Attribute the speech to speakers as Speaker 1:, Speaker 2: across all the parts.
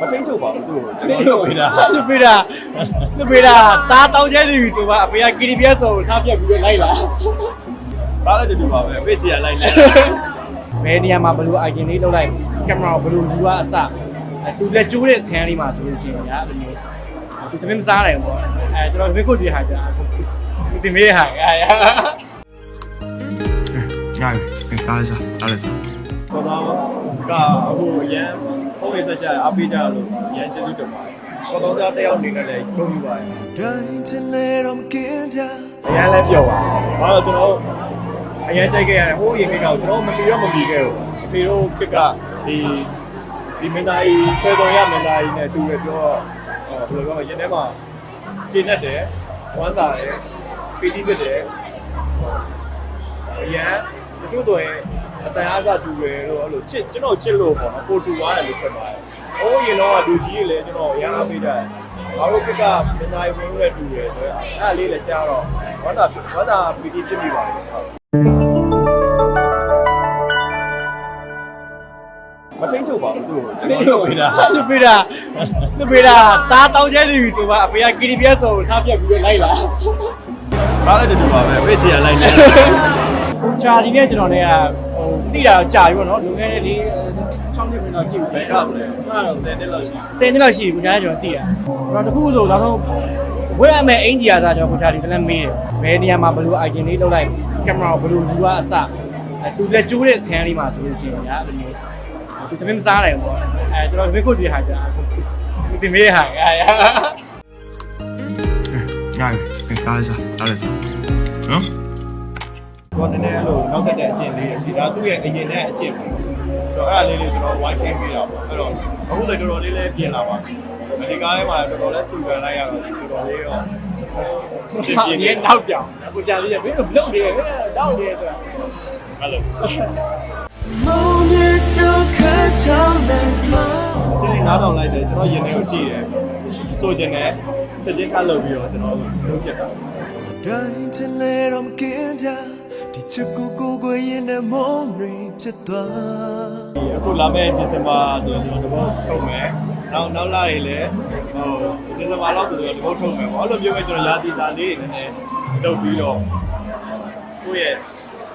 Speaker 1: မထိန်ချုပ်ပါဘူးသူ့ကိုကျွန်တော်လုပ်ပေးတာ
Speaker 2: လူပေးတာလူပေးတာတားတောင်းကျဲနေပြီဆိုမှအဖေက KTBS ဆိုထားပြတ်ပြီးတော့လိုက်လာ
Speaker 1: ဘာလဲတူတူပါပဲအဖေချီရလိုက်လဲ
Speaker 2: ဘယ်နေရာမှာဘယ်လို item လေးလောက်လိုက်ကင်မရာကိုဘယ်လိုယူရအစအဲသူလက်ကျိုးတဲ့အခန်းလေးမှာဆိုလို့ရှိရင်ညာအဲ့လိုမျိုးသူသမင်းမစားနိုင်ဘူးပေါ့အဲကျွန်တော်သမင်းကိုတွေ့ဟာကြာသူတင်မေးဟာအဲ
Speaker 3: ရတယ်ကဲတားလိုက်စားတားလိုက်စား
Speaker 1: ခေါ်တော့ကအခုအရန် ဖုန်းလေးဆက်ကြအပေးကြလို့အရန်ကျေးဇူးတင်ပါတယ်ခေါ်တော့တယောက်အနေနဲ့လည်းကြုံယူပါတယ်
Speaker 4: တိုင်းချင်နေတော့မကင်းကြ
Speaker 2: အရန်လဲပြောပါ
Speaker 1: ဘာလို့ကျွန်တော်အရန်ကြိုက်ခဲ့ရတယ်ဟိုးရင်ကိကကျွန်တော်မမီတော့မမီခဲ့ဘူးအဖေတို့ကိကဒီဒီမင်းသားကြီးဆွဲတော်ရမင်းသားကြီးနဲ့တူရပြောတော့ဘယ်လိုပြောရင်ထဲမှာကျင်းတတ်တယ်ဝမ်းသာတယ်ပီတိဖြစ်တယ်အရန်တချို့တော့ရင် အတန်အားစားတူရလို့အဲ့လိုချစ်ကျွန်တော်ချစ်လို့ပေါ့နော်ကိုတူသွားတယ်လို့ချက်ပါတယ်ဟိုးရင်တော့လူကြီးတွေလည်းကျွန်တော်အရန်အားပေးကြတယ်ဘာလို့ကိကမင်းသားကြီးဝင်လို့တူရဆိုတော့အဲ့ဒါလေးလည်းကြားတော့ဝမ်းသာဝမ်းသာပီတိဖြစ်မိပါတယ်ဟုတ်မထိန်ချုပ်ပါဘူးသူ့ကိုကျွန်တော်လုပ်ပေးတာ
Speaker 2: လူပေးတာလူပေးတာတားတောင်းကျဲနေပြီဆိုမှအဖေက KTBS ဆိုထားပြတ်ပြီးတော့လိုက်လာ
Speaker 1: ဘာလဲတူတူပါပဲအဖေချီရလိုက်လဲ
Speaker 2: ချာဒီနေ့ကျွန်တော်လည်း ဟိုတိတာကြာပြီပေါ့နော်လူငယ်လေး6နှစ်လောက်ရှိပြီ
Speaker 1: ဘယ်ကမလဲ10နှစ်လောက်ရှိ
Speaker 2: 10နှစ်လောက်ရှိပြီကိုချာကျွန်တော်တိတာကျွန်တော်တခုဆိုနောက်ဆုံးဝယ်ရမယ်အင်ဂျီယာစားကျွန်တော်ကိုချာဒီကလည်းမေးတယ်ဘယ်နေရာမှာဘယ်လို item လေးလောက်လိုက်ကင်မရာကိုဘယ်လိုယူရအစအဲသူလက်ကျိုးတဲ့အခန်းလေးမှာဆိုလို့ရှိရင်ညာအဲ့လိုမျိုးသူသမင်းမစားနိုင်ဘူးပေါ့အဲကျွန်တော်သမင်းကိုတွေ့ဟာကြာသူတင်မေးဟာအဲ
Speaker 3: ရတယ်ကဲတားလိုက်စားတားလိုက်စားနော်
Speaker 1: တော့နည်းနည်းအဲ့လိုနောက်သက်တဲ့အကျင့်လေးတွေစီဒါသူ့ရဲ့အရင်နဲ့အကျင့်ပဲဆိုတော့အဲ့ဒါလေးလေးကျွန်တော်ဝိုင်းထင်းပေးတာပေါ့အဲ့တော့အခုလည်းတော်တော်လေးလေးပြင်လာပါပြီအမေရိကန်ထဲမှာတော်တော်လေးစုခံလိုက်ရတော့တော်တော်လေးတော့
Speaker 2: ကျွန်တော်အရင်နောက်ပြောင်ကိုကြာလေးရဘယ်လိုလုပ်နေလဲနောက်နေတယ်
Speaker 1: အဲ့လို
Speaker 4: မုန်ရတော့ခါချောင်း
Speaker 1: နဲ့မှာကျွန်တော်နားထောင်လိုက်တယ်ကျွန်တော်ရင်ထဲကိုကြည့်တယ်ဆိုကျင်တဲ့ချက်ချင်းခတ်လုပ်ပြီးတော့ကျွန်တော်တို့ပြတ်တာ
Speaker 4: တိုင်းချင်လေတော့မကင်းကြ ဒီချစ်ကိုကိုကိုရင်နဲ့မုံတွေဖြစ်သွား
Speaker 1: ဒီအခုလာမယ့်ဒီဇင်ဘာဆိုရင်ကျွန်တော်တဘောထုတ်မယ်နောက်နောက်လာတွေလည်းဟိုဒီဇင်ဘာလောက်ဆိုတော့တဘောထုတ်မယ်ပေါ့အဲ့လိုမျိုးပဲကျွန်တော်ရာသီစာလေးတွေနည်းနည်းလုပ်ပြီးတော့ကိုယ့်ရဲ့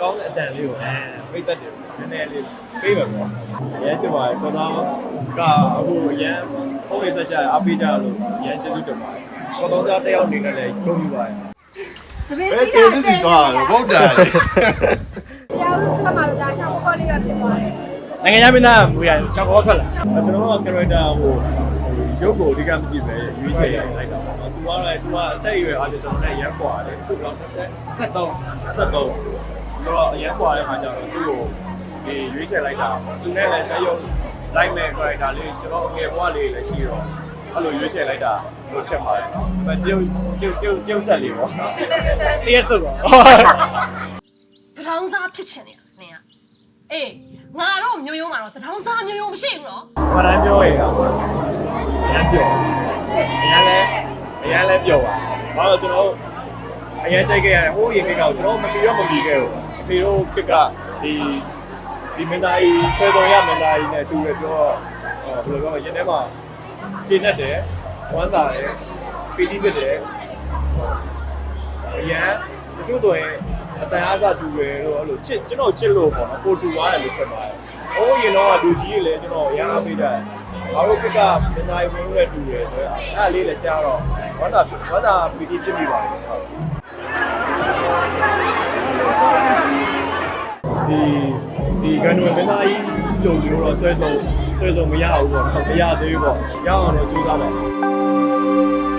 Speaker 1: ကောင်းတဲ့အတန်လေးကိုအဲပိတ်သက်တယ်နည်းနည်းလေးပေးမယ်ပေါ့ရဲချစ်ပါတယ်ခေါ်တော့ကအခုအရန်ဖုန်းလေးဆက်ကြအပေးကြလို့အရန်ကျေးဇူးတင်ပါတယ်ခေါ်တော့တယောက်အနေနဲ့လည်းကြုံယူပါတယ်
Speaker 5: သမင်းစီးတာကျေးဇူးတင်သွားတာဗုဒ္ဓလေ
Speaker 6: တရားလို့ဖတ်မှာလို့ဒါရှောင်းပေါ်လေးတော့ဖြစ်သွားတယ်
Speaker 2: နိုင်ငံသားမင်းသားမူရရှောက်ကောထွက်လာ
Speaker 1: ကျွန်တော်က character ဟိုရုပ်ကိုအဓိကမကြည့်ပဲရွေးချယ်လိုက်တာပေါ့နော်။ तू ကလည်း तू ကအသက်အရွယ်အားဖြင့်ကျွန်တော်နဲ့ရက်กว่าတယ်။သူက
Speaker 2: 73
Speaker 1: 73တော့ရက်กว่าတဲ့ခါကျတော့သူ့ကိုဒီရွေးချယ်လိုက်တာပေါ့။သူနဲ့လည်းဇာတ်ရုပ်လိုက်မဲ့ character လေးကျွန်တော်ငယ်ဘဝလေးလည်းရှိတော့ အဲ့လိုရွေးချယ်လိုက်တာလို့ချက်ပါတယ်။ဒါပေမဲ့ပြုတ်ပြုတ်ပြုတ်ပြုတ်ဆက်လေးပေါ့။
Speaker 2: တရက်စုပ်ပါ
Speaker 5: တရောင်းစားဖြစ်ချင်နေတာနင်ကအေးငါတော့မျိုးရိုးမှာတော့တရောင်းစားမျိုးရိုးမရှိဘူးနော်
Speaker 1: ဘာသာပြောရတာပေါ့အရန်ပြောအရန်လဲအရန်လဲပြောပါဘာလို့ကျွန်တော်အရန်ကြိုက်ခဲ့ရတယ်ဟိုးရင်ကိကကျွန်တော်မမီတော့မမီခဲ့ဘူးအဖေတို့ကိကဒီဒီမင်းသားကြီးဆွဲတော်ရမင်းသားကြီးနဲ့တူရပြောတော့ဘယ်လိုပြောရင်ထဲမှာ ကျင်းတတ်တယ်ဝမ်းသာတယ်ပီတိဖြစ်တယ်အရန်တချို့တော့ရင်အတန်အားစားတူရလို့အဲ့လိုချစ်ကျွန်တော်ချစ်လို့ပေါ့နော်ကိုတူသွားတယ်လို့ချက်ပါတယ်ဟိုးရင်တော့လူကြီးတွေလည်းကျွန်တော်အရန်အားပေးကြတယ်ဘာလို့ကိကမင်းသားကြီးဝင်လို့တူရဆိုတော့အဲ့ဒါလေးလည်းကြားတော့ဝမ်းသာဝမ်းသာပီတိဖြစ်မိပါတယ်ဟုတ်ဒီဒီကန်ဝင်မင်းသားကြီးလိုမျိုးတော့ဆွဲတော့ ဆွဲတော့မရဘူးပေါ့နော်မရသေးဘူးပေါ့ရအောင်တော့ကြိုးစားပါ